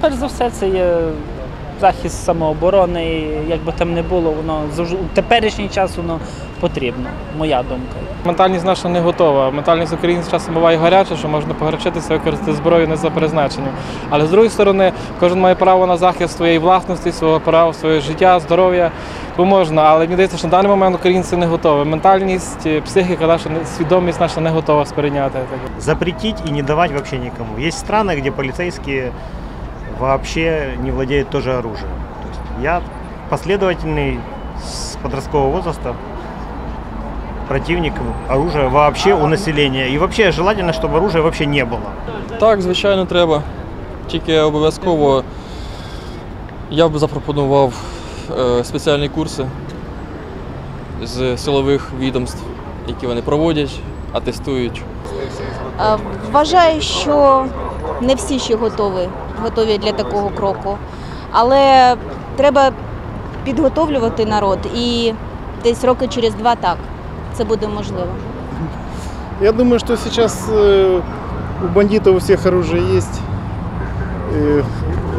Перш за все, це є захист самооборони. і Як би там не було, воно завжди у теперішній час воно потрібно, моя думка. Ментальність наша не готова. Ментальність українців часом буває гаряча, що можна погорячитися, використати зброю не за призначенням. Але з другої сторони, кожен має право на захист своєї власності, свого права, своє життя, здоров'я. То можна, але мені здається, що на даний момент українці не готові. Ментальність, е, психіка наша, свідомість наша не готова сприйняти таке. запретить и не давать вообще никому. Есть страны, где полицейские вообще не владеют тоже оружием. То есть я последовательный с подросткового возраста противник оружия вообще у населения. И вообще желательно, чтобы оружия вообще не было. Так, звичайно, треба. Тільки обов'язково я б запропонував е, спеціальні курси з силових відомств, які вони проводять, атестують. Е, Вважаю, що не всі ще готові, готові для такого кроку. Але треба підготовлювати народ і десь роки через два так. Це буде можливо. Я думаю, что сейчас э, у бандитов у всех оружие есть, э,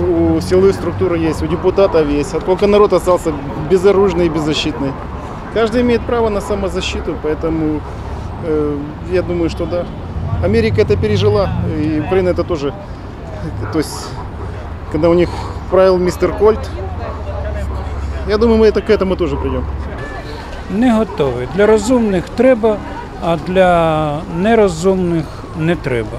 у силовых структур есть, у депутатов есть. А только народ остался безоружный и беззащитный. Каждый имеет право на самозащиту, поэтому э, я думаю, что да. Америка это пережила, и Украина это тоже. То есть, когда у них правил мистер Кольт, я думаю, мы это, к этому тоже придем. не готовий. Для розумних треба, а для нерозумних не треба.